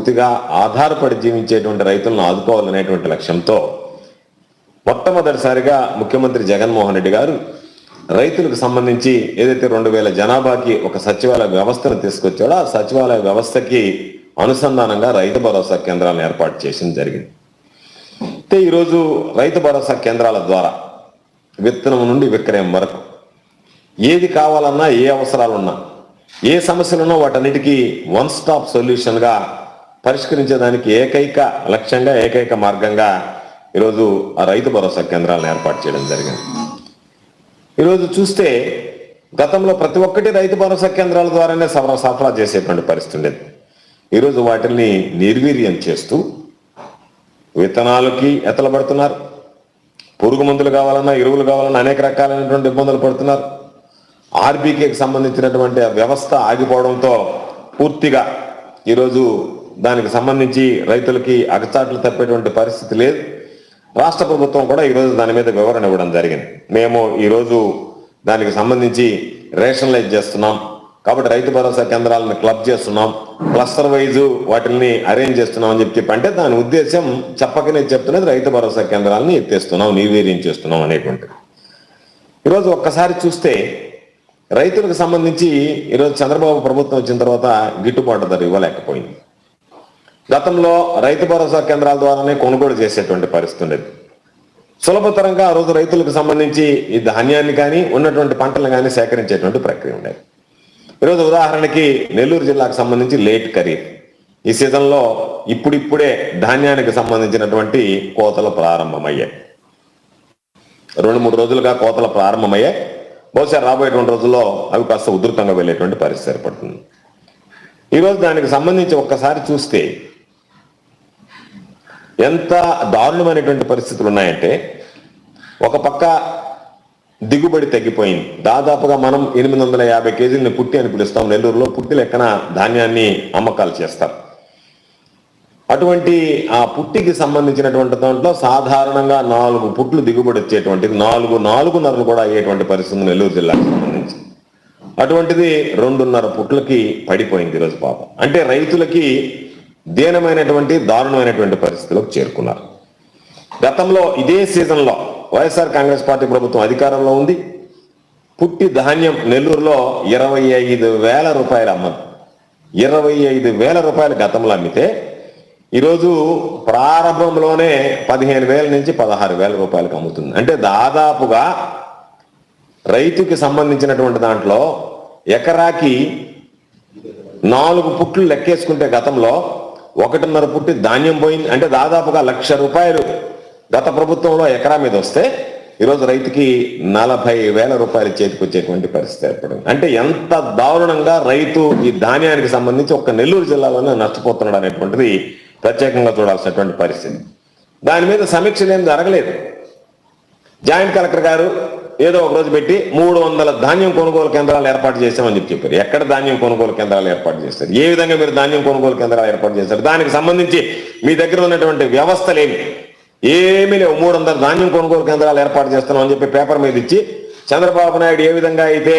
పూర్తిగా ఆధారపడి జీవించేటువంటి రైతులను ఆదుకోవాలనేటువంటి లక్ష్యంతో మొట్టమొదటిసారిగా ముఖ్యమంత్రి జగన్మోహన్ రెడ్డి గారు రైతులకు సంబంధించి ఏదైతే రెండు వేల జనాభాకి ఒక సచివాలయ వ్యవస్థను తీసుకొచ్చాడో ఆ సచివాలయ వ్యవస్థకి అనుసంధానంగా రైతు భరోసా కేంద్రాలను ఏర్పాటు చేసింది జరిగింది. అయితే ఈరోజు రైతు భరోసా కేంద్రాల ద్వారా విత్తనం నుండి విక్రయం వరకు ఏది కావాలన్నా ఏ అవసరాలున్నా ఏ సమస్యలున్నా వాటన్నిటికీ వన్ స్టాప్ సొల్యూషన్గా పరిష్కరించేదానికి ఏకైక లక్ష్యంగా ఏకైక మార్గంగా ఈరోజు ఆ రైతు భరోసా కేంద్రాలను ఏర్పాటు చేయడం జరిగింది. ఈరోజు చూస్తే గతంలో ప్రతి ఒక్కటి రైతు భరోసా కేంద్రాల ద్వారానే సఫరా సఫరా చేసేటువంటి పరిస్థితి ఉండేది. ఈరోజు వాటిని నిర్వీర్యం చేస్తూ విత్తనాలకి ఎతలబడుతున్నారు పురుగు మందులు కావాలన్నా ఎరువులు కావాలన్నా అనేక రకాలైనటువంటి ఇబ్బందులు పడుతున్నారు. ఆర్బీకేకి సంబంధించినటువంటి వ్యవస్థ ఆగిపోవడంతో పూర్తిగా ఈరోజు దానికి సంబంధించి రైతులకి అగచాట్లు తప్పేటువంటి పరిస్థితి లేదు. రాష్ట్ర ప్రభుత్వం కూడా ఈరోజు దాని మీద వివరణ ఇవ్వడం జరిగింది. మేము ఈరోజు దానికి సంబంధించి రేషనలైజ్ చేస్తున్నాం. కాబట్టి రైతు భరోసా కేంద్రాలను క్లబ్ చేస్తున్నాం. క్లస్టర్ వైజ్ వాటిని అరేంజ్ చేస్తున్నాం అని చెప్పి చెప్పి అంటే దాని ఉద్దేశం చెప్పకనే చెప్తున్నది రైతు భరోసా కేంద్రాలను ఎత్తేస్తున్నాం నిర్వీర్యం చేస్తున్నాం అనేటువంటిది ఈరోజు ఒక్కసారి చూస్తే రైతులకు సంబంధించి ఈరోజు చంద్రబాబు ప్రభుత్వం వచ్చిన తర్వాత గిట్టుబాటు ధర ఇవ్వలేకపోయింది. గతంలో రైతు భరోసా కేంద్రాల ద్వారానే కొనుగోలు చేసేటువంటి పరిస్థితి ఉండేది. సులభతరంగా ఆ రోజు రైతులకు సంబంధించి ఈ ధాన్యాన్ని కానీ ఉన్నటువంటి పంటలను కానీ సేకరించేటువంటి ప్రక్రియ ఉండేది. ఈరోజు ఉదాహరణకి నెల్లూరు జిల్లాకు సంబంధించి లేట్ ఖరీఫ్. ఈ సీజన్లో ఇప్పుడిప్పుడే ధాన్యానికి సంబంధించినటువంటి కోతలు ప్రారంభమయ్యాయి. రెండు మూడు రోజులుగా కోతలు ప్రారంభమయ్యాయి. బహుశా రాబోయేటువంటి రోజుల్లో అవి కాస్త ఉధృతంగా వెళ్ళేటువంటి పరిస్థితి ఏర్పడుతుంది. ఈరోజు దానికి సంబంధించి ఒక్కసారి చూస్తే ఎంత దారుణమైనటువంటి పరిస్థితులు ఉన్నాయంటే ఒక పక్క దిగుబడి తగ్గిపోయింది. దాదాపుగా మనం ఎనిమిది వందల యాభై కేజీలని పుట్టి అని పిలుస్తాం. నెల్లూరులో పుట్టి లెక్కన ధాన్యాన్ని అమ్మకాలు చేస్తారు. అటువంటి ఆ పుట్టికి సంబంధించినటువంటి దాంట్లో సాధారణంగా నాలుగు పుట్లు దిగుబడి వచ్చేటువంటిది నాలుగు నాలుగున్నరలు కూడా అయ్యేటువంటి పరిస్థితి నెల్లూరు జిల్లాకు సంబంధించి. అటువంటిది రెండున్నర పుట్లకి పడిపోయింది ఈరోజు పాపం. అంటే రైతులకి దీనమైనటువంటి దారుణమైనటువంటి పరిస్థితిలోకి చేరుకున్నారు. గతంలో ఇదే సీజన్లో వైఎస్ఆర్ కాంగ్రెస్ పార్టీ ప్రభుత్వం అధికారంలో ఉంది. పుట్టి ధాన్యం నెల్లూరులో ఇరవై ఐదు వేల రూపాయలు అమ్మదు ఇరవై ఐదు వేల రూపాయలు గతంలో అమ్మితే ఈరోజు ప్రారంభంలోనే పదిహేను వేల నుంచి పదహారు వేల రూపాయలకు అమ్ముతుంది. అంటే దాదాపుగా రైతుకి సంబంధించినటువంటి దాంట్లో ఎకరాకి నాలుగు పుట్లు లెక్కేసుకుంటే గతంలో ఒకటిన్నర పుట్టి ధాన్యం పోయింది. అంటే దాదాపుగా లక్ష రూపాయలు గత ప్రభుత్వంలో ఎకరా మీద వస్తే ఈరోజు రైతుకి నలభై వేల రూపాయలు చేతికి వచ్చేటువంటి పరిస్థితి ఏర్పడింది. అంటే ఎంత దారుణంగా రైతు ఈ ధాన్యానికి సంబంధించి ఒక్క నెల్లూరు జిల్లాలోనే నష్టపోతున్నాడు అనేటువంటిది ప్రత్యేకంగా చూడాల్సినటువంటి పరిస్థితి. దాని మీద సమీక్షలు ఏం జరగలేదు. జాయింట్ కలెక్టర్ గారు ఏదో ఒక రోజు పెట్టి మూడు వందల ధాన్యం కొనుగోలు కేంద్రాలు ఏర్పాటు చేశామని చెప్పి చెప్పారు. ఎక్కడ ధాన్యం కొనుగోలు కేంద్రాలు ఏర్పాటు చేస్తారు? ఏ విధంగా మీరు ధాన్యం కొనుగోలు కేంద్రాలు ఏర్పాటు చేస్తారు? దానికి సంబంధించి మీ దగ్గర ఉన్నటువంటి వ్యవస్థలు ఏమి? ఏమీ లేవు. మూడు వందల ధాన్యం కొనుగోలు కేంద్రాలు ఏర్పాటు చేస్తున్నాం అని చెప్పి పేపర్ మీద ఇచ్చి చంద్రబాబు నాయుడు ఏ విధంగా అయితే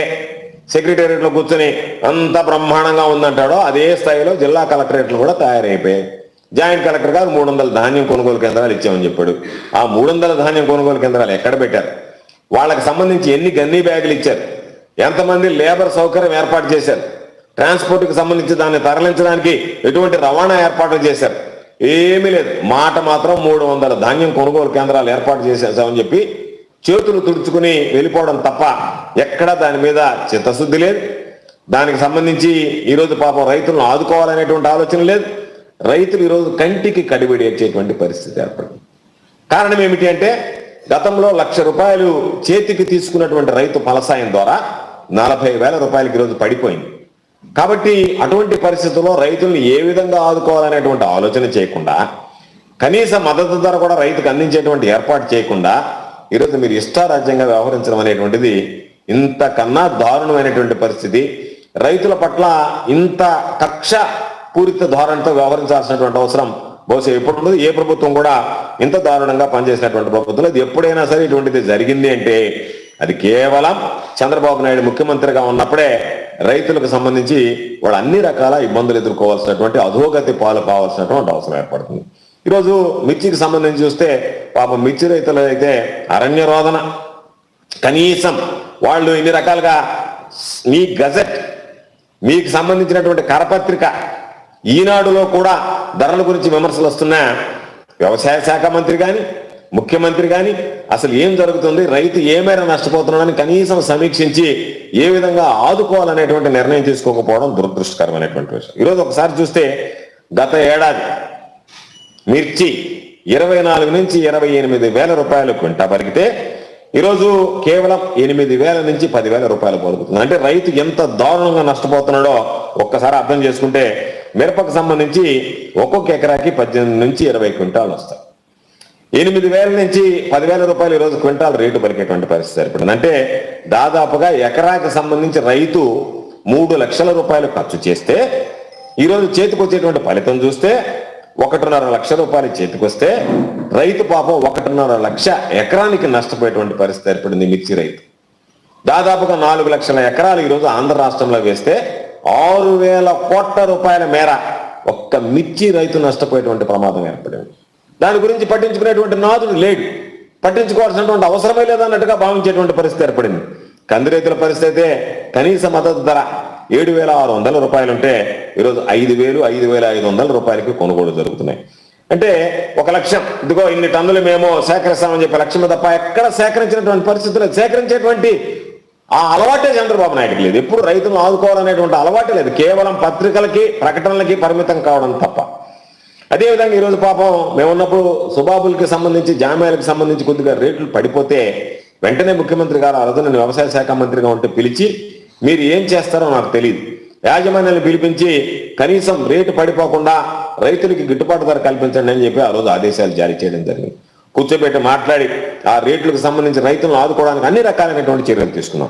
సెక్రటేరియట్లో కూర్చొని అంత బ్రహ్మాండంగా ఉందంటాడో అదే స్థాయిలో జిల్లా కలెక్టరేట్లు కూడా తయారైపోయాయి. జాయింట్ కలెక్టర్ గారు మూడు వందల ధాన్యం కొనుగోలు కేంద్రాలు ఇచ్చామని చెప్పాడు. ఆ మూడు వందల ధాన్యం కొనుగోలు కేంద్రాలు ఎక్కడ పెట్టారు? వాళ్ళకి సంబంధించి ఎన్ని గన్నీ బ్యాగులు ఇచ్చారు? ఎంతమంది లేబర్ సౌకర్యం ఏర్పాటు చేశారు? ట్రాన్స్పోర్ట్కి సంబంధించి దాన్ని తరలించడానికి ఎటువంటి రవాణా ఏర్పాట్లు చేశారు? ఏమీ లేదు. మాట మాత్రం మూడు వందల ధాన్యం కొనుగోలు కేంద్రాలు ఏర్పాటు చేసేసామని చెప్పి చేతులు తుడుచుకుని వెళ్ళిపోవడం తప్ప ఎక్కడా దాని మీద చిత్తశుద్ధి లేదు. దానికి సంబంధించి ఈరోజు పాపం రైతులను ఆదుకోవాలనేటువంటి ఆలోచన లేదు. రైతులు ఈరోజు కంటికి కడిబడి వచ్చేటువంటి పరిస్థితి ఏర్పడింది కారణం ఏమిటి అంటే గతంలో లక్ష రూపాయలు చేతికి తీసుకున్నటువంటి రైతు ఫలసాయం ద్వారా నలభై వేల రూపాయలకి ఈరోజు పడిపోయింది. కాబట్టి అటువంటి పరిస్థితుల్లో రైతుల్ని ఏ విధంగా ఆదుకోవాలనేటువంటి ఆలోచన చేయకుండా కనీస మద్దతు ధర కూడా రైతుకు అందించేటువంటి ఏర్పాటు చేయకుండా ఈరోజు మీరు ఇష్టారాజ్యంగా వ్యవహరించడం అనేటువంటిది ఇంతకన్నా దారుణమైనటువంటి పరిస్థితి. రైతుల పట్ల ఇంత కక్ష పూరిత ధోరణితో వ్యవహరించాల్సినటువంటి అవసరం బహుశా ఎప్పుడు ఏ ప్రభుత్వం కూడా ఇంత దారుణంగా పనిచేసినటువంటి ప్రభుత్వం లేదు ఎప్పుడైనా సరే ఇటువంటిది జరిగింది అంటే అది కేవలం చంద్రబాబు నాయుడు ముఖ్యమంత్రిగా ఉన్నప్పుడే రైతులకు సంబంధించి వాళ్ళు అన్ని రకాల ఇబ్బందులు ఎదుర్కోవాల్సినటువంటి అధోగతి పాలు కావాల్సినటువంటి అవసరం ఏర్పడుతుంది. ఈరోజు మిర్చికి సంబంధించి చూస్తే పాపం మిర్చి రైతులు అయితే అరణ్య రోదన. కనీసం వాళ్ళు ఇన్ని రకాలుగా మీ గజెట్ మీకు సంబంధించినటువంటి కరపత్రిక ఈనాడులో కూడా ధరల గురించి విమర్శలు వస్తున్నా వ్యవసాయ శాఖ మంత్రి కానీ ముఖ్యమంత్రి కానీ అసలు ఏం జరుగుతుంది? రైతు ఏ మేర నష్టపోతున్నాడని కనీసం సమీక్షించి ఏ విధంగా ఆదుకోవాలనేటువంటి నిర్ణయం తీసుకోకపోవడం దురదృష్టకరమైనటువంటి విషయం. ఈరోజు ఒకసారి చూస్తే గత ఏడాది మిర్చి ఇరవై నాలుగు నుంచి ఇరవై ఎనిమిది వేల రూపాయలు క్వింటా పరిగితే ఈరోజు కేవలం ఎనిమిది వేల నుంచి పదివేల రూపాయలు పలుకుతుంది అంటే రైతు ఎంత దారుణంగా నష్టపోతున్నాడో ఒక్కసారి అర్థం చేసుకుంటే మిరపకు సంబంధించి ఒక్కొక్క ఎకరాకి పద్దెనిమిది నుంచి ఇరవై క్వింటాలు వస్తాయి. ఎనిమిది వేల నుంచి పదివేల రూపాయలు ఈరోజు క్వింటాల్ రేటు పలికేటువంటి పరిస్థితి ఏర్పడింది అంటే దాదాపుగా ఎకరాకి సంబంధించి రైతు మూడు లక్షల రూపాయలు ఖర్చు చేస్తే ఈరోజు చేతికొచ్చేటువంటి ఫలితం చూస్తే ఒకటిన్నర లక్ష రూపాయలు చేతికొస్తే రైతు పాపం ఒకటిన్నర లక్ష ఎకరానికి నష్టపోయేటువంటి పరిస్థితి ఏర్పడింది మిర్చి రైతు. దాదాపుగా నాలుగు లక్షల ఎకరాలు ఈరోజు ఆంధ్ర రాష్ట్రంలో వేస్తే ఆరు వేల కోట్ల రూపాయల మేర ఒక్క మిర్చి రైతు నష్టపోయేటువంటి ప్రమాదం ఏర్పడింది. దాని గురించి పట్టించుకునేటువంటి నాదుడు లేడు. పట్టించుకోవాల్సినటువంటి అవసరమే లేదన్నట్టుగా భావించేటువంటి పరిస్థితి ఏర్పడింది. కంది రైతుల పరిస్థితి అయితే కనీస మద్దతు ధర ఏడు వేల ఆరు వందల రూపాయలు ఉంటే ఈరోజు ఐదు వేలు ఐదు వేల ఐదు వందల రూపాయలకి కొనుగోలు జరుగుతున్నాయి. అంటే ఒక లక్ష్యం ఇదిగో ఇన్ని టన్నులు మేము సేకరిస్తామని చెప్పి లక్ష్యం తప్ప ఎక్కడ సేకరించినటువంటి పరిస్థితులు? సేకరించేటువంటి ఆ అలవాటే చంద్రబాబు నాయుడుకి లేదు. ఎప్పుడు రైతులను ఆదుకోవాలనేటువంటి అలవాటే లేదు. కేవలం పత్రికలకి ప్రకటనలకి పరిమితం కావడం తప్ప. అదేవిధంగా ఈరోజు పాపం మేమున్నప్పుడు సుబాబులకి సంబంధించి జామ్యాలకు సంబంధించి కొద్దిగా రేట్లు పడిపోతే వెంటనే ముఖ్యమంత్రి గారు ఆ రోజు నేను వ్యవసాయ శాఖ మంత్రిగా ఉంటే పిలిచి మీరు ఏం చేస్తారో నాకు తెలియదు. యాజమాన్యాన్ని పిలిపించి కనీసం రేటు పడిపోకుండా రైతులకి గిట్టుబాటు ధర కల్పించండి అని చెప్పి ఆ రోజు ఆదేశాలు జారీ చేయడం జరిగింది. కూర్చోబెట్టి మాట్లాడి ఆ రేట్లకు సంబంధించి రైతులను ఆదుకోవడానికి అన్ని రకాలైనటువంటి చర్యలు తీసుకున్నాం.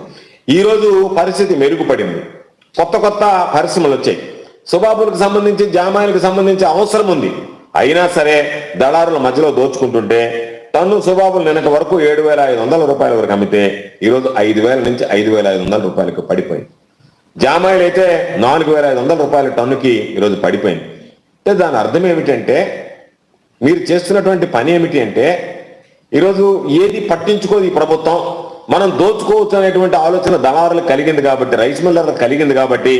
ఈరోజు పరిస్థితి మెరుగుపడింది. కొత్త కొత్త పరిశ్రమలు వచ్చాయి. సుబాబులకు సంబంధించి జామాయిలకు సంబంధించి అవసరం ఉంది. అయినా సరే దళారుల మధ్యలో దోచుకుంటుంటే టన్ను సుబాబులు నిన్నటి వరకు ఏడు వేల ఐదు వందల రూపాయల వరకు అమ్మితే ఈరోజు ఐదు వేల నుంచి ఐదు వేల ఐదు వందల రూపాయలకు పడిపోయింది. జామాయిలు అయితే నాలుగు వేల ఐదు వందల రూపాయల టన్నుకి ఈరోజు పడిపోయింది. అంటే దాని అర్థం ఏమిటంటే మీరు చేస్తున్నటువంటి పని ఏమిటి అంటే ఈరోజు ఏది పట్టించుకోదు ఈ ప్రభుత్వం. మనం దోచుకోవచ్చు అనేటువంటి ఆలోచన దళారులకు కలిగింది కాబట్టి రైస్ మిల్లర్లకు కలిగింది కాబట్టి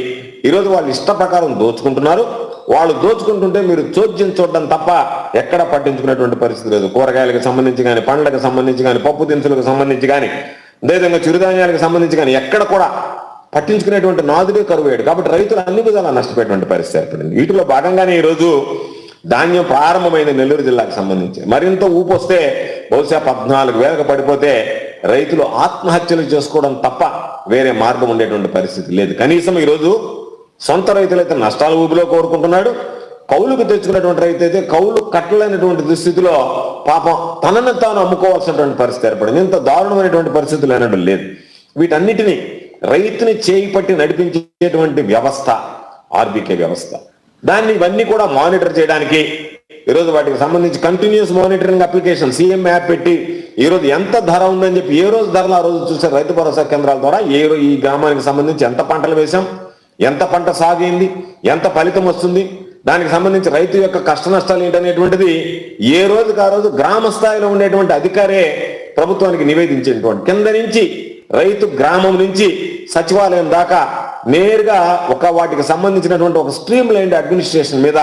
ఈరోజు వాళ్ళు ఇష్ట ప్రకారం దోచుకుంటున్నారు. వాళ్ళు దోచుకుంటుంటే మీరు చోద్యం చూడడం తప్ప ఎక్కడ పట్టించుకునేటువంటి పరిస్థితి లేదు. కూరగాయలకు సంబంధించి కానీ పండ్లకు సంబంధించి కానీ పప్పు దినుసులకు సంబంధించి కానీ అదేవిధంగా చిరుధాన్యాలకు సంబంధించి కానీ ఎక్కడ కూడా పట్టించుకునేటువంటి నాదుడే కరువేడు కాబట్టి రైతులు అన్ని విధాలా నష్టపోయేటువంటి పరిస్థితి ఏర్పడింది. వీటిలో భాగంగానే ఈరోజు ధాన్యం ప్రారంభమైన నెల్లూరు జిల్లాకు సంబంధించి. మరింత ఊపు వస్తే బహుశా పద్నాలుగు వేలకు పడిపోతే రైతులు ఆత్మహత్యలు చేసుకోవడం తప్ప వేరే మార్గం ఉండేటువంటి పరిస్థితి లేదు. కనీసం ఈరోజు సొంత రైతులైతే నష్టాల ఊపిలో కోరుకుంటున్నాడు. కౌలుకు తెచ్చుకున్నటువంటి రైతు అయితే కౌలు కట్టలేనటువంటి దుస్థితిలో పాపం తనను తాను అమ్ముకోవాల్సినటువంటి పరిస్థితి ఏర్పడింది. ఇంత దారుణమైనటువంటి పరిస్థితులు అనడం లేదు. వీటన్నిటిని రైతుని చేయి పట్టి నడిపించేటువంటి వ్యవస్థ ఆర్బీకే వ్యవస్థ. దాన్ని ఇవన్నీ కూడా మానిటర్ చేయడానికి ఈరోజు వాటికి సంబంధించి continuous monitoring application CM app పెట్టి ఈ రోజు ఎంత ధర ఉందని చెప్పి ఏ రోజు ధరలు ఆ రోజు చూసే రైతు భరోసా కేంద్రాల ద్వారా? ఏ ఈ గ్రామానికి సంబంధించి ఎంత పంటలు వేశాం? ఎంత పంట సాగింది? ఎంత ఫలితం వస్తుంది? దానికి సంబంధించి రైతు యొక్క కష్ట నష్టాలు ఏంటనేటువంటిది ఏ రోజుకి ఆ రోజు గ్రామ స్థాయిలో ఉండేటువంటి అధికారే ప్రభుత్వానికి నివేదించేటువంటి కింద నుంచి రైతు గ్రామం నుంచి సచివాలయం దాకా నేరుగా ఒక వాటికి సంబంధించినటువంటి ఒక స్ట్రీమ్ లైన్ అడ్మినిస్ట్రేషన్ మీద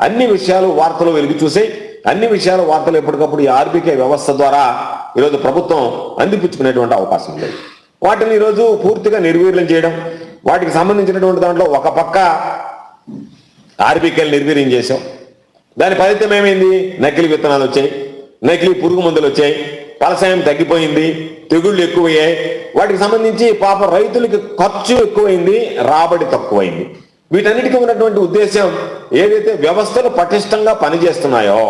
అన్ని విషయాలు వార్తలు వెలిగి చూసాయి. అన్ని విషయాలు వార్తలు ఎప్పటికప్పుడు ఈ ఆర్బీకే వ్యవస్థ ద్వారా ఈరోజు ప్రభుత్వం అందిపుచ్చుకునేటువంటి అవకాశం ఉంది. వాటిని ఈరోజు పూర్తిగా నిర్వీర్యం చేయడం వాటికి సంబంధించినటువంటి దాంట్లో ఒక పక్క ఆర్బీకేలు నిర్వీర్యం చేసాం దాని ఫలితం ఏమైంది? నకిలీ విత్తనాలు వచ్చాయి. నకిలీ పురుగు మందులు వచ్చాయి. వ్యవసాయం తగ్గిపోయింది తెగుళ్ళు ఎక్కువయ్యాయి. వాటికి సంబంధించి పాప రైతులకి ఖర్చు ఎక్కువైంది రాబడి తక్కువైంది. వీటన్నిటికీ ఉన్నటువంటి ఉద్దేశం ఏదైతే వ్యవస్థలు పటిష్టంగా పనిచేస్తున్నాయో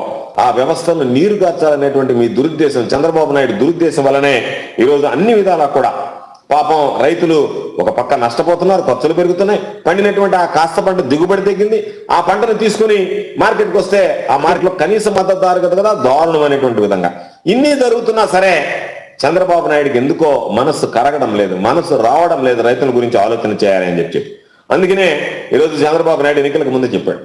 ఆ వ్యవస్థను నీరుగార్చాలనేటువంటి మీ దురుద్దేశం చంద్రబాబు నాయుడు దురుద్దేశం వలనే ఈరోజు అన్ని విధాలా కూడా పాపం రైతులు ఒక పక్క నష్టపోతున్నారు ఖర్చులు పెరుగుతున్నాయి. పండినటువంటి ఆ కాస్త పంట దిగుబడి తగ్గింది. ఆ పంటను తీసుకుని మార్కెట్కి వస్తే ఆ మార్కెట్లో కనీస మద్దతు ధర కదా? దారుణం అనేటువంటి విధంగా. ఇన్ని జరుగుతున్నా సరే చంద్రబాబు నాయుడుకి ఎందుకో మనస్సు కరగడం లేదు మనస్సు రావడం లేదు రైతుల గురించి ఆలోచన చేయాలని చెప్పి. అందుకనే ఈరోజు చంద్రబాబు నాయుడు ఎన్నికలకు ముందు చెప్పాడు.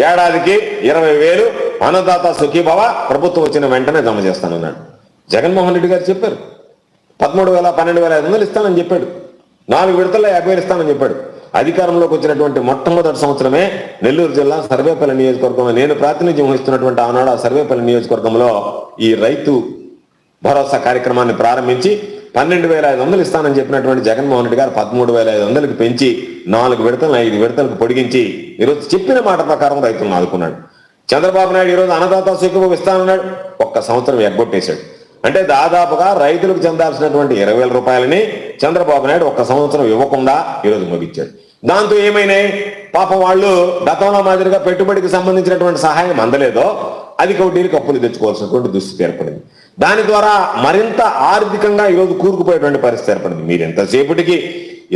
ఏడాదికి ఇరవై వేలు అన్నదాత సుఖీభావ ప్రభుత్వం వచ్చిన వెంటనే జమ చేస్తానన్నాడు. జగన్మోహన్ రెడ్డి గారు చెప్పారు. పదమూడు వేల పన్నెండు వేల ఐదు వందలు ఇస్తానని చెప్పాడు. నాలుగు విడతల్లో యాభై వేలు ఇస్తానని చెప్పాడు. అధికారంలోకి వచ్చినటువంటి మొట్టమొదటి సంవత్సరమే నెల్లూరు జిల్లా సర్వేపల్లి నియోజకవర్గంలో నేను ప్రాతినిధ్యం వహిస్తున్నటువంటి ఆనాడు ఆ సర్వేపల్లి నియోజకవర్గంలో ఈ రైతు భరోసా కార్యక్రమాన్ని ప్రారంభించి పన్నెండు వేల ఐదు వందలు ఇస్తానని చెప్పినటువంటి జగన్మోహన్ రెడ్డి గారు పదమూడు వేల ఐదు వందలకు పెంచి నాలుగు విడతలను ఐదు విడతలకు పొడిగించి ఈరోజు చెప్పిన మాట ప్రకారం రైతులను ఆదుకున్నాడు. చంద్రబాబు నాయుడు ఈరోజు అన్నదాత సుఖం ఇస్తానన్నాడు. ఒక్క సంవత్సరం ఎగ్గొట్టేశాడు. అంటే దాదాపుగా రైతులకు చెందాల్సినటువంటి ఇరవై వేల రూపాయలని చంద్రబాబు నాయుడు ఒక్క సంవత్సరం ఇవ్వకుండా ఈరోజు ముగించాడు. దాంతో ఏమైనాయి? పాపం వాళ్ళు గతంలో మాదిరిగా పెట్టుబడికి సంబంధించినటువంటి సహాయం అందలేదో అధిక వడ్డీలకు అప్పులు తెచ్చుకోవాల్సినటువంటి దుస్థితి ఏర్పడింది. దాని ద్వారా మరింత ఆర్థికంగా ఈరోజు కూరుకుపోయేటువంటి పరిస్థితి ఏర్పడింది. మీరు ఎంతసేపటికి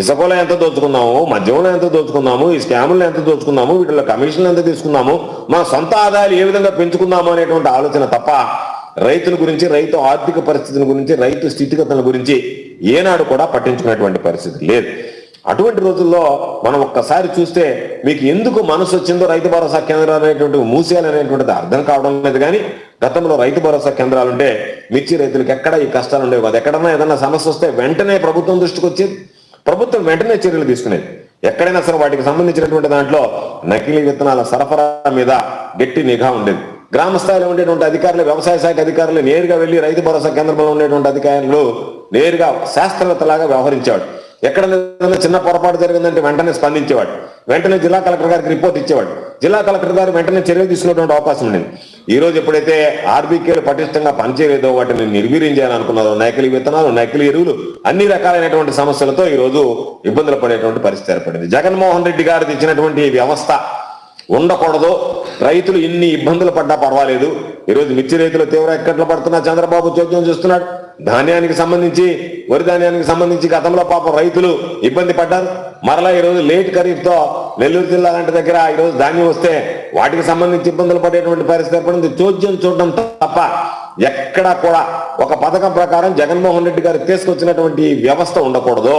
ఇసుకలో ఎంత దోచుకున్నాము మద్యంలో ఎంత దోచుకున్నాము ఈ స్కాములు ఎంత దోచుకున్నాము వీటిలో కమిషన్లు ఎంత తీసుకున్నాము మన సొంత ఆదాయాలు ఏ విధంగా పెంచుకుందాము అనేటువంటి ఆలోచన తప్ప రైతుల గురించి రైతు ఆర్థిక పరిస్థితుల గురించి రైతు స్థితిగతుల గురించి ఏనాడు కూడా పట్టించుకున్నటువంటి పరిస్థితి లేదు. అటువంటి రోజుల్లో మనం ఒక్కసారి చూస్తే మీకు ఎందుకు మనసు వచ్చిందో రైతు భరోసా కేంద్రాలు అనేటువంటి మూసేయాలనేటువంటిది అర్థం కావడం లేదు కానీ గతంలో రైతు భరోసా కేంద్రాలు ఉంటే మిర్చి రైతులకు ఎక్కడ ఈ కష్టాలు ఉండేవి? కాదు ఎక్కడన్నా ఏదన్నా సమస్య వస్తే వెంటనే ప్రభుత్వం దృష్టికి వచ్చేది. ప్రభుత్వం వెంటనే చర్యలు తీసుకునేది. ఎక్కడైనా సరే వాటికి సంబంధించినటువంటి దాంట్లో నకిలీ విత్తనాల సరఫరా మీద గట్టి నిఘా ఉండేది. గ్రామ స్థాయిలో ఉండేటువంటి అధికారులు వ్యవసాయ శాఖ అధికారులు నేరుగా వెళ్ళి రైతు భరోసా కేంద్రంలో ఉండేటువంటి అధికారులు నేరుగా శాస్త్రవేత్తలాగా వ్యవహరించేవాడు. ఎక్కడ చిన్న పొరపాటు జరిగిందంటే వెంటనే స్పందించేవాడు. వెంటనే జిల్లా కలెక్టర్ గారికి రిపోర్ట్ ఇచ్చేవాడు. జిల్లా కలెక్టర్ గారు వెంటనే చర్యలు తీసుకునేటువంటి అవకాశం ఉండేది. ఈ రోజు ఎప్పుడైతే ఆర్బీకేలు పటిష్టంగా పనిచేయలేదో వాటిని నిర్వీర్యం చేయాలనుకున్నారో నకిలీ విత్తనాలు నకిలీ ఎరువులు అన్ని రకాలైనటువంటి సమస్యలతో ఈ రోజు ఇబ్బందులు పడేటువంటి పరిస్థితి ఏర్పడింది. జగన్మోహన్ రెడ్డి గారు తెచ్చినటువంటి వ్యవస్థ ఉండకూడదు. రైతులు ఇన్ని ఇబ్బందులు పడ్డా పర్వాలేదు. ఈరోజు మిర్చి రైతులు తీవ్ర ఎక్కట్లు పడుతున్నా చంద్రబాబు చోద్యం చేస్తున్నాడు. ధాన్యానికి సంబంధించి వరి ధాన్యానికి సంబంధించి గతంలో పాపం రైతులు ఇబ్బంది పడ్డారు. మరలా ఈరోజు లేట్ ఖరీఫ్తో నెల్లూరు జిల్లా లాంటి దగ్గర ఈరోజు ధాన్యం వస్తే వాటికి సంబంధించి ఇబ్బందులు పడేటువంటి పరిస్థితి ఏర్పడింది. చోద్యం చూడడం తప్ప ఎక్కడా కూడా ఒక పథకం ప్రకారం జగన్మోహన్ రెడ్డి గారు తీసుకొచ్చినటువంటి వ్యవస్థ ఉండకూడదు.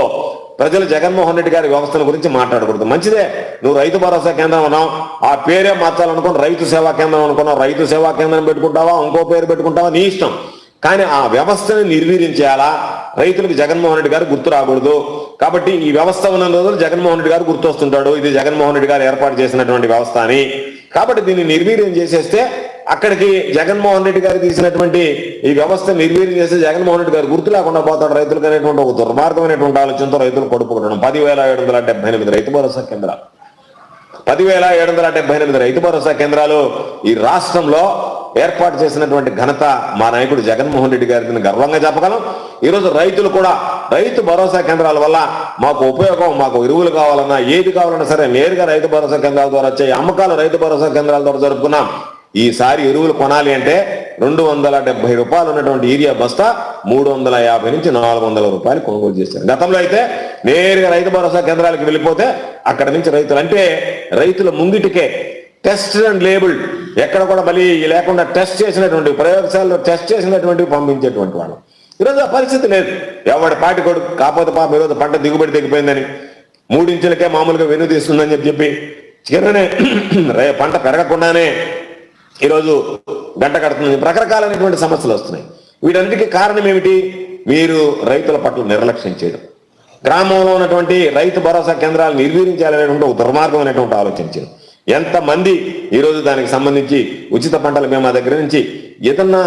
ప్రజలు జగన్మోహన్ రెడ్డి గారి వ్యవస్థల గురించి మాట్లాడకూడదు. మంచిదే. నువ్వు రైతు భరోసా కేంద్రం అన్నావు. ఆ పేరే మార్చాలనుకుని రైతు సేవా కేంద్రం అనుకున్నావు. రైతు సేవా కేంద్రం పెట్టుకుంటావా? ఇంకో పేరు పెట్టుకుంటావా? నీ ఇష్టం. కానీ ఆ వ్యవస్థని నిర్వీర్యం చేయాలా? రైతులకు జగన్మోహన్ రెడ్డి గారు గుర్తు రాకూడదు. కాబట్టి ఈ వ్యవస్థ ఉన్న రోజులు జగన్మోహన్ రెడ్డి గారు గుర్తొస్తుంటాడు. ఇది జగన్మోహన్ రెడ్డి గారు ఏర్పాటు చేసినటువంటి వ్యవస్థ అని. కాబట్టి దీన్ని నిర్వీర్యం చేసేస్తే అక్కడికి జగన్మోహన్ రెడ్డి గారు తీసినటువంటి ఈ వ్యవస్థ నిర్వీర్యం చేస్తే జగన్మోహన్ రెడ్డి గారు గుర్తు లేకుండా పోతాడు రైతులకు అనేటువంటి ఒక దుర్మార్గమైనటువంటి ఆలోచనతో రైతులు కొడుపుకుంటడం పదివేల ఏడు వందల డెబ్బై ఎనిమిది రైతు భరోసా కేంద్రాలు. పదివేల ఏడు వందల డెబ్బై ఎనిమిది రైతు భరోసా కేంద్రాలు ఈ రాష్ట్రంలో ఏర్పాటు చేసినటువంటి ఘనత మా నాయకుడు జగన్మోహన్ రెడ్డి గారిని గర్వంగా చెప్పగలం ఈరోజు రైతులు కూడా రైతు భరోసా కేంద్రాల వల్ల మాకు ఉపయోగం మాకు ఎరువులు కావాలన్నా ఏది కావాలన్నా సరే నేరుగా రైతు భరోసా కేంద్రాల ద్వారా వచ్చే అమ్మకాలు రైతు భరోసా కేంద్రాల ద్వారా జరుపుకున్నాం. ఈసారి ఎరువులు కొనాలి అంటే రెండు వందల డెబ్బై రూపాయలు ఉన్నటువంటి ఏరియా బస్తా మూడు వందల యాభై నుంచి నాలుగు వందల రూపాయలు కొనుగోలు చేశారు. గతంలో అయితే నేరుగా రైతు భరోసా కేంద్రాలకు వెళ్ళిపోతే అక్కడ నుంచి రైతులు అంటే రైతుల ముంగిటికే టెస్ట్ అండ్ లేబుల్ ఎక్కడ కూడా మళ్ళీ లేకుండా టెస్ట్ చేసినటువంటి ప్రయోగశాలలో టెస్ట్ చేసినటువంటి పంపించేటువంటి వాళ్ళు. ఈరోజు ఆ పరిస్థితి లేదు. ఎవడి పాటి కొడుకు కాకపోతే పాపం ఈరోజు పంట దిగుబడి తగ్గిపోయిందని మూడించులకే మామూలుగా వెను తీస్తుందని చెప్పి చెప్పి చిరనే పంట పెరగకుండానే ఈరోజు గంట కడుతుంది. రకరకాలైనటువంటి సమస్యలు వస్తున్నాయి. వీటన్నిటికీ కారణం ఏమిటి? మీరు రైతుల పట్ల నిర్లక్ష్యం చేయడం. గ్రామంలో ఉన్నటువంటి రైతు భరోసా కేంద్రాలు నిర్వీరించాలనేటువంటి ఒక దుర్మార్గమైనటువంటి ఆలోచించారు ఎంతమంది ఈరోజు దానికి సంబంధించి ఉచిత పంటల బీమా దగ్గర నుంచి ఏదన్నా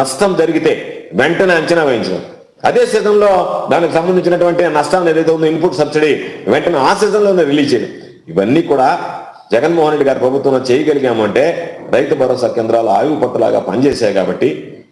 నష్టం జరిగితే వెంటనే అంచనా వేయించడం. అదే సీజన్లో దానికి సంబంధించినటువంటి నష్టాన్ని ఏదైతే ఉందో ఇన్పుట్ సబ్సిడీ వెంటనే ఆ సీజన్లోనే రిలీజ్ చేయడం. ఇవన్నీ కూడా జగన్మోహన్ రెడ్డి గారి ప్రభుత్వంలో చేయగలిగాము అంటే రైతు భరోసా కేంద్రాలు ఆయువు పట్టులాగా పనిచేశాయి కాబట్టి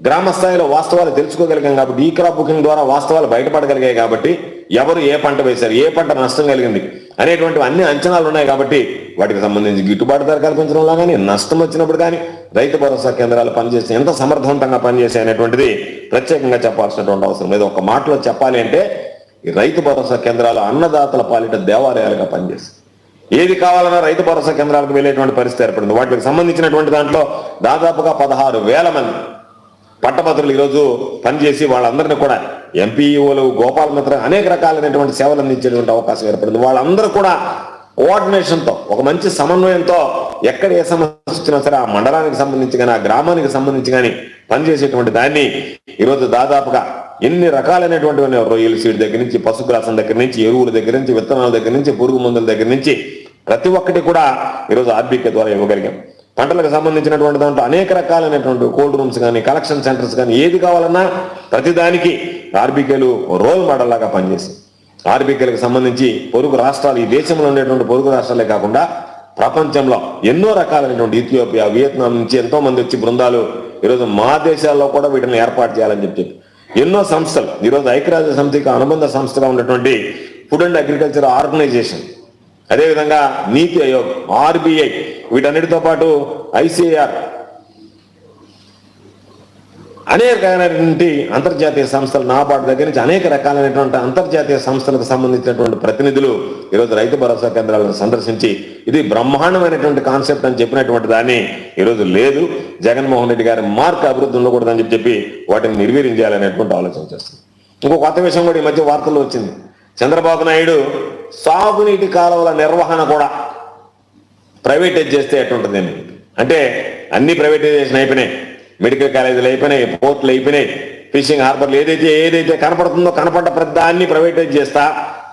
గ్రామ స్థాయిలో వాస్తవాలు తెలుసుకోగలిగాం కాబట్టి ఈ క్రాప్ బుకింగ్ ద్వారా వాస్తవాలు బయటపడగలిగాయి కాబట్టి ఎవరు ఏ పంట వేశారు ఏ పంట నష్టం కలిగింది అనేటువంటి అన్ని అంచనాలు ఉన్నాయి కాబట్టి వాటికి సంబంధించి గిట్టుబాటు ధర కల్పించడంలో కానీ నష్టం వచ్చినప్పుడు కానీ రైతు భరోసా కేంద్రాలు పనిచేసి ఎంత సమర్థవంతంగా పనిచేసాయి అనేటువంటిది ప్రత్యేకంగా చెప్పాల్సినటువంటి అవసరం లేదు. ఒక మాటలో చెప్పాలి అంటే ఈ రైతు భరోసా కేంద్రాలు అన్నదాతల పాలిట దేవాలయాలుగా పనిచేస్తాయి. ఏది కావాలన్నా రైతు భరోసా కేంద్రాలకు వెళ్ళేటువంటి పరిస్థితి ఏర్పడింది. వాటికి సంబంధించినటువంటి దాంట్లో దాదాపుగా పదహారు వేల మంది పట్టభద్రులు ఈరోజు పనిచేసి వాళ్ళందరినీ కూడా ఎంపీఓలు గోపాల మిత్ర అనేక రకాలైనటువంటి సేవలు అందించేటువంటి అవకాశం ఏర్పడింది. వాళ్ళందరూ కూడా కోఆర్డినేషన్తో ఒక మంచి సమన్వయంతో ఎక్కడ ఏ సమస్య వచ్చినా సరే ఆ మండలానికి సంబంధించి కానీ ఆ గ్రామానికి సంబంధించి కానీ పనిచేసేటువంటి దాన్ని ఈరోజు దాదాపుగా ఎన్ని రకాలైనటువంటి రొయ్యల సీడ్ దగ్గర నుంచి పశుగ్రాసం దగ్గర నుంచి ఎరువుల దగ్గర నుంచి విత్తనాల దగ్గర నుంచి పురుగు మందుల దగ్గర నుంచి ప్రతి ఒక్కటి కూడా ఈరోజు ఆర్బీకే ద్వారా ఇవ్వగలిగాం. పంటలకు సంబంధించినటువంటి దాంట్లో అనేక రకాలైనటువంటి కోల్డ్ రూమ్స్ కానీ కలెక్షన్ సెంటర్స్ కానీ ఏది కావాలన్నా ప్రతిదానికి ఆర్బీకేలు రోల్ మోడల్ లాగా పనిచేసి ఆర్బీకేలకు సంబంధించి పొరుగు రాష్ట్రాలు ఈ దేశంలో ఉండేటువంటి పొరుగు రాష్ట్రాలే కాకుండా ప్రపంచంలో ఎన్నో రకాలైనటువంటి ఇథియోపియా వియత్నాం నుంచి ఎంతో మంది వచ్చి బృందాలు ఈరోజు మా దేశాల్లో కూడా వీటిని ఏర్పాటు చేయాలని చెప్పి ఎన్నో సంస్థలు ఈరోజు ఐక్యరాజ్య సమితికి అనుబంధ సంస్థగా ఉన్నటువంటి ఫుడ్ అండ్ అగ్రికల్చర్ ఆర్గనైజేషన్ అదేవిధంగా నీతి ఆయోగ్ ఆర్బీఐ వీటన్నిటితో పాటు ఐసీఆర్ అనేక అంతర్జాతీయ సంస్థలు నాబార్డు దగ్గర నుంచి అనేక రకాలైనటువంటి అంతర్జాతీయ సంస్థలకు సంబంధించినటువంటి ప్రతినిధులు ఈరోజు రైతు భరోసా కేంద్రాలను సందర్శించి ఇది బ్రహ్మాండమైనటువంటి కాన్సెప్ట్ అని చెప్పినటువంటి దాన్ని ఈరోజు లేదు. జగన్మోహన్ రెడ్డి గారి మార్క్ అభివృద్ధి ఉండకూడదని చెప్పి వాటిని నిర్వీర్యం చేయాలనేటువంటి ఆలోచన చేస్తుంది ఇంకో కొత్త విషయం కూడా ఈ మధ్య వార్తల్లో వచ్చింది. చంద్రబాబు నాయుడు సాగునీటి కాలువల నిర్వహణ కూడా ప్రైవేటైజ్ చేస్తే ఎట్లుంటుంది అంటే అన్ని ప్రైవేటైజేషన్ అయిపోయినాయి. మెడికల్ కాలేజీలు అయిపోయినాయి పోర్టులు అయిపోయినాయి. ఫిషింగ్ హార్బర్లు ఏదైతే ఏదైతే కనపడుతుందో కనపడ్డ ప్రతిదాన్ని ప్రైవేటైజ్ చేస్తా.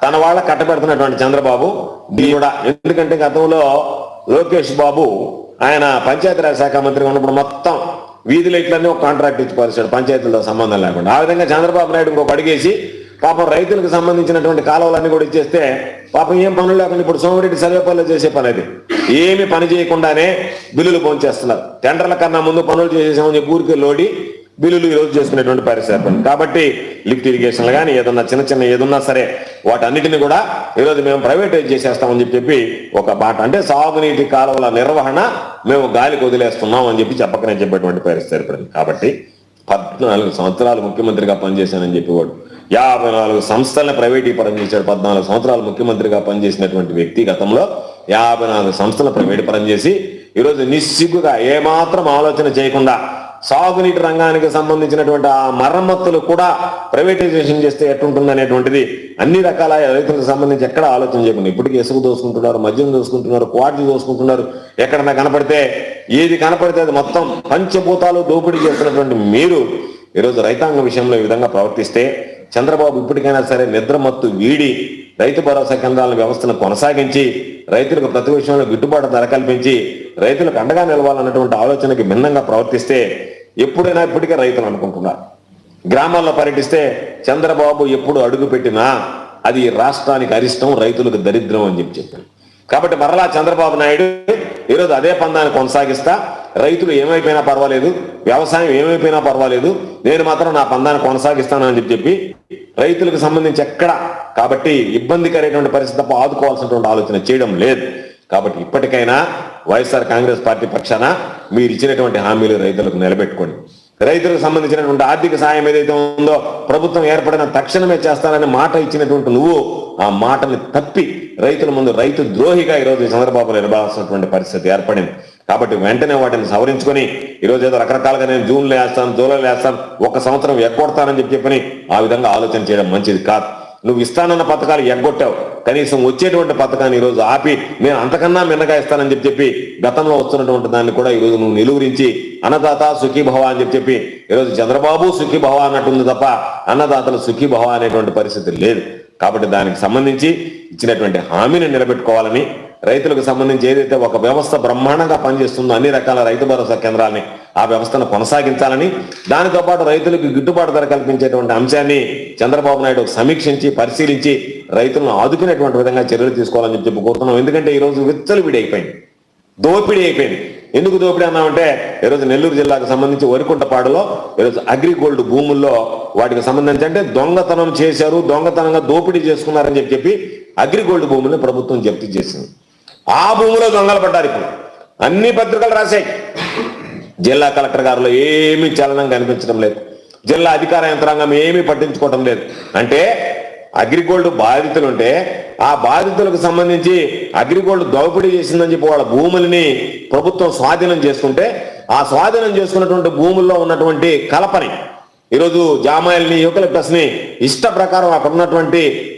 తన వాళ్ళ కట్టబెడుతున్నటువంటి చంద్రబాబు దీని కూడా. ఎందుకంటే గతంలో లోకేష్ బాబు ఆయన పంచాయతీరాజ్ శాఖ మంత్రిగా ఉన్నప్పుడు మొత్తం వీధి లైట్లన్నీ ఒక కాంట్రాక్ట్ ఇచ్చి పరిచాడు పంచాయతీలతో సంబంధం లేకుండా. ఆ విధంగా చంద్రబాబు నాయుడు ఇంకొక అడిగేసి పాపం రైతులకు సంబంధించినటువంటి కాలువలన్నీ కూడా ఇచ్చేస్తే పాపం ఏం పనులు లేకుండా ఇప్పుడు సోమిరెడ్డి సర్వేపల్లిలో చేసే పని అది. ఏమి పని చేయకుండానే బిల్లులు పోంచేస్తున్నారు టెండర్ల కన్నా ముందు పనులు చేసేసామని చెప్పి ఊరికి లోడి బిల్లులు ఈరోజు చేసుకునేటువంటి పరిస్థితి కాబట్టి లిఫ్ట్ ఇరిగేషన్లు కానీ ఏదన్నా చిన్న చిన్న ఏదన్నా సరే వాటన్నిటిని కూడా ఈరోజు మేము ప్రైవేటైజ్ చేసేస్తామని చెప్పి చెప్పి ఒక మాట. అంటే సాగునీటి కాలువల నిర్వహణ మేము గాలికి వదిలేస్తున్నాం అని చెప్పి చెప్పకనే చెప్పేటువంటి పరిస్థితి ఏర్పడింది. కాబట్టి పద్నాలుగు సంవత్సరాలు ముఖ్యమంత్రిగా పనిచేశానని చెప్పేవాడు. యాభై నాలుగు సంస్థలను ప్రైవేటీకరణ చేశాడు. పద్నాలుగు సంవత్సరాలు ముఖ్యమంత్రిగా పనిచేసినటువంటి వ్యక్తి గతంలో యాభై నాలుగు సంస్థలను ప్రైవేటీకరణ చేసి ఈరోజు నిస్సిగ్గుగా ఏమాత్రం ఆలోచన చేయకుండా సాగునీటి రంగానికి సంబంధించినటువంటి ఆ మరమ్మతులు కూడా ప్రైవేటైజేషన్ చేస్తే ఎట్టుంటుంది అనేటువంటిది అన్ని రకాల రైతులకు సంబంధించి ఎక్కడ ఆలోచన చేయకుండా ఇప్పటికీ ఇసుక దోసుకుంటున్నారు మద్యం దోసుకుంటున్నారు క్వార్టీ దోసుకుంటున్నారు ఎక్కడన్నా కనపడితే ఏది కనపడితే అది మొత్తం పంచభూతాలు దోపిడీ చేస్తున్నటువంటి మీరు ఈరోజు రైతాంగ విషయంలో ఈ విధంగా ప్రవర్తిస్తే చంద్రబాబు ఇప్పటికైనా సరే నిద్రమత్తు వీడి రైతు భరోసా కేంద్రాల వ్యవస్థను కొనసాగించి రైతులకు ప్రతి విషయంలో గిట్టుబాటు ధర కల్పించి రైతులకు అండగా నిలవాలన్నటువంటి ఆలోచనకి భిన్నంగా ప్రవర్తిస్తే ఎప్పుడైనా ఇప్పటికే రైతులు అనుకుంటున్నారు. గ్రామాల్లో పర్యటిస్తే చంద్రబాబు ఎప్పుడు అడుగు పెట్టినా అది రాష్ట్రానికి అరిష్టం రైతులకు దరిద్రం అని చెప్పి చెప్పాను కాబట్టి మరలా చంద్రబాబు నాయుడు ఈరోజు అదే పందాన్ని కొనసాగిస్తా రైతులు ఏమైపోయినా పర్వాలేదు వ్యవసాయం ఏమైపోయినా పర్వాలేదు నేను మాత్రం నా పందాన్ని కొనసాగిస్తాను అని చెప్పి రైతులకు సంబంధించి ఎక్కడ కాబట్టి ఇబ్బందికరమైనటువంటి పరిస్థితి తప్ప ఆదుకోవాల్సినటువంటి ఆలోచన చేయడం లేదు. కాబట్టి ఇప్పటికైనా వైఎస్ఆర్ కాంగ్రెస్ పార్టీ పక్షాన మీరు ఇచ్చినటువంటి హామీలు రైతులకు నిలబెట్టుకోండి. రైతులకు సంబంధించినటువంటి ఆర్థిక సాయం ఏదైతే ఉందో ప్రభుత్వం ఏర్పడిన తక్షణమే చేస్తానని మాట ఇచ్చినటువంటి నువ్వు ఆ మాటని తప్పి రైతుల ముందు రైతు ద్రోహిగా ఈరోజు చంద్రబాబు నిలబాల్సినటువంటి పరిస్థితి ఏర్పడింది. కాబట్టి వెంటనే వాటిని సవరించుకొని ఈరోజు ఏదో రకరకాలుగా నేను జూన్లో వేస్తాను జూలైలో వేస్తాను ఒక సంవత్సరం ఎగ్గొడతానని చెప్పి చెప్పని ఆ విధంగా ఆలోచన చేయడం మంచిది కాదు. నువ్వు ఇస్తానన్న పథకాలు ఎగ్గొట్టావు. కనీసం వచ్చేటువంటి పథకాన్ని ఈరోజు ఆపి నేను అంతకన్నా మిన్నగా ఇస్తానని చెప్పి చెప్పి గతంలో వస్తున్నటువంటి దాన్ని కూడా ఈరోజు నువ్వు నిలువరించి అన్నదాత సుఖీభవ అని చెప్పి చెప్పి ఈరోజు చంద్రబాబు సుఖీభవ అన్నట్టుంది తప్ప అన్నదాతలు సుఖీభవ అనేటువంటి పరిస్థితి లేదు. కాబట్టి దానికి సంబంధించి ఇచ్చినటువంటి హామీని నిలబెట్టుకోవాలని రైతులకు సంబంధించి ఏదైతే ఒక వ్యవస్థ బ్రహ్మాండంగా పనిచేస్తుందో అన్ని రకాల రైతు భరోసా కేంద్రాలని ఆ వ్యవస్థను కొనసాగించాలని దానితో పాటు రైతులకు గిట్టుబాటు ధర కల్పించేటువంటి అంశాన్ని చంద్రబాబు నాయుడు సమీక్షించి పరిశీలించి రైతులను ఆదుకునేటువంటి విధంగా చర్యలు తీసుకోవాలని చెప్పి కోరుతున్నాం. ఎందుకంటే ఈ రోజు విచ్చలవిడి అయిపోయింది. దోపిడీ అయిపోయింది. ఎందుకు దోపిడీ అన్నామంటే ఈరోజు నెల్లూరు జిల్లాకు సంబంధించి వరికుంటపాడులో ఈరోజు అగ్రిగోల్డ్ భూముల్లో వాటికి సంబంధించి అంటే దొంగతనం చేశారు దొంగతనంగా దోపిడీ చేసుకున్నారని చెప్పి చెప్పి అగ్రిగోల్డ్ భూముల్ని ప్రభుత్వం జప్తి చేసింది. ఆ భూమిలో దొంగలు పడ్డారు ఇప్పుడు. అన్ని పత్రికలు రాశాయి. జిల్లా కలెక్టర్ గారిలో ఏమీ చలనం కనిపించడం లేదు. జిల్లా అధికార యంత్రాంగం ఏమీ పట్టించుకోవటం లేదు. అంటే అగ్రిగోల్డ్ బాధితులు ఉంటే ఆ బాధితులకు సంబంధించి అగ్రిగోల్డ్ దోపిడీ చేసిందని చెప్పి వాళ్ళ భూములని ప్రభుత్వం స్వాధీనం చేసుకుంటే ఆ స్వాధీనం చేసుకున్నటువంటి భూముల్లో ఉన్నటువంటి కలపని ఈరోజు జామాయిల్ని యూకలిప్టస్ ఇష్ట ప్రకారం అక్కడ ఉన్నటువంటి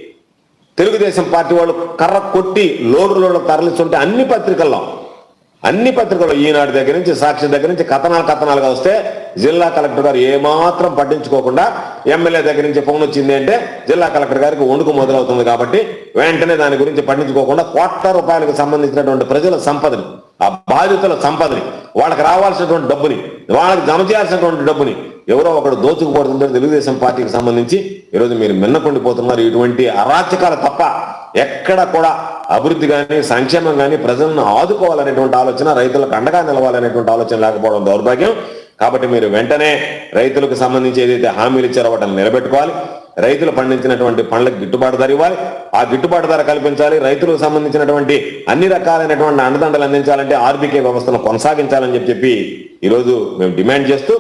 తెలుగుదేశం పార్టీ వాళ్ళు కర్ర కొట్టి లోడు తరలిస్తుంటే అన్ని పత్రికల్లో అన్ని పత్రికలు ఈనాడు దగ్గర నుంచి సాక్షి దగ్గర నుంచి కథనాలు కథనాలుగా వస్తే జిల్లా కలెక్టర్ గారు ఏమాత్రం పట్టించుకోకుండా ఎమ్మెల్యే దగ్గర నుంచి ఫోన్ వచ్చింది అంటే జిల్లా కలెక్టర్ గారికి వణుకు మొదలవుతుంది కాబట్టి వెంటనే దాని గురించి పట్టించుకోకుండా కోట్ల రూపాయలకు సంబంధించినటువంటి ప్రజల సంపదలు ఆ బాధితుల సంపదని వాళ్ళకి రావాల్సినటువంటి డబ్బుని వాళ్ళకి జమ చేయాల్సినటువంటి డబ్బుని ఎవరో ఒకడు దోచుకుపోతుంటే తెలుగుదేశం పార్టీకి సంబంధించి. ఈరోజు మీరు మిన్నకుండిపోతున్నారు ఇటువంటి అరాచకాలు తప్ప ఎక్కడ కూడా అభివృద్ధి కానీ సంక్షేమం కానీ ప్రజలను ఆదుకోవాలనేటువంటి ఆలోచన రైతులకు అండగా నిలవాలనేటువంటి ఆలోచన లేకపోవడం దౌర్భాగ్యం. కాబట్టి మీరు వెంటనే రైతులకు సంబంధించి ఏదైతే హామీలు ఇచ్చారో వాటిని నిలబెట్టుకోవాలి. రైతులు పండించినటువంటి పండ్లకు గిట్టుబాటు ధర ఇవ్వాలి. ఆ గిట్టుబాటు ధర కల్పించాలి. రైతులకు సంబంధించినటువంటి అన్ని రకాలైనటువంటి అండదండలు అందించాలంటే ఆర్బీకే వ్యవస్థను కొనసాగించాలని చెప్పి చెప్పి ఈరోజు మేము డిమాండ్ చేస్తూ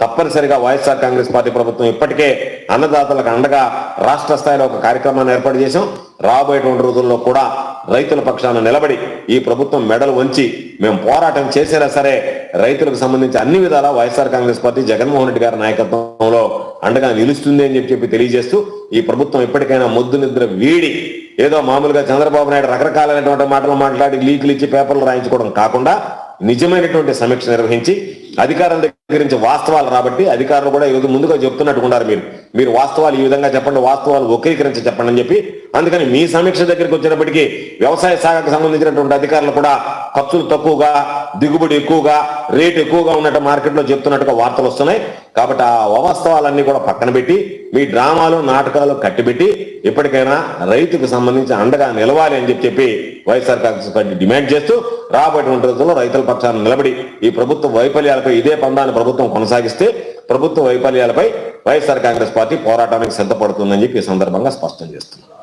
తప్పనిసరిగా వైఎస్ఆర్ కాంగ్రెస్ పార్టీ ప్రభుత్వం ఇప్పటికే అన్నదాతలకు అండగా రాష్ట్ర స్థాయిలో ఒక కార్యక్రమాన్ని ఏర్పాటు చేశాం. రాబోయేటువంటి రోజుల్లో కూడా రైతుల పక్షాన నిలబడి ఈ ప్రభుత్వం మెడలు వంచి మేము పోరాటం చేసేలా సరే రైతులకు సంబంధించి అన్ని విధాలా YSR Congress party Jaganmohan Reddy గారి నాయకత్వంలో అండగా నిలుస్తుంది అని చెప్పి చెప్పి తెలియజేస్తూ ఈ ప్రభుత్వం ఇప్పటికైనా మొద్దు నిద్ర వీడి ఏదో మామూలుగా చంద్రబాబు నాయుడు రకరకాలైనటువంటి మాటలు మాట్లాడి లీకులు ఇచ్చి పేపర్లు రాయించుకోవడం కాకుండా నిజమైనటువంటి సమీక్ష నిర్వహించి అధికారం దగ్గర నుంచి వాస్తవాలు రాబట్టి అధికారులు కూడా ఈరోజు ముందుగా చెప్తున్నట్టుకున్నారు మీరు. మీరు వాస్తవాలు ఈ విధంగా చెప్పండి వాస్తవాలు వక్రీకరించి చెప్పండి అని చెప్పి. అందుకని మీ సమీక్ష దగ్గరికి వచ్చినప్పటికీ వ్యవసాయ శాఖకు సంబంధించినటువంటి అధికారులు కూడా ఖర్చులు తక్కువగా దిగుబడి ఎక్కువగా రేటు ఎక్కువగా ఉన్నట్టు మార్కెట్లో చెప్తున్నట్టుగా వార్తలు వస్తున్నాయి. కాబట్టి ఆ అవాస్తవాలన్నీ కూడా పక్కన పెట్టి మీ డ్రామాలు నాటకాలు కట్టిపెట్టి ఇప్పటికైనా రైతుకు సంబంధించి అండగా నిలవాలి అని చెప్పి చెప్పి వైఎస్ఆర్ కాంగ్రెస్ పార్టీ డిమాండ్ చేస్తూ రాబోయేటువంటి రోజుల్లో రైతుల పక్షాన నిలబడి ఈ ప్రభుత్వ వైఫల్యాలపై ఇదే పందాన్ని ప్రభుత్వం కొనసాగిస్తే ప్రభుత్వ వైఫల్యాలపై వైఎస్ఆర్ కాంగ్రెస్ పార్టీ పోరాటానికి సిద్ధపడుతుందని చెప్పి ఈ సందర్భంగా స్పష్టం చేస్తున్నారు.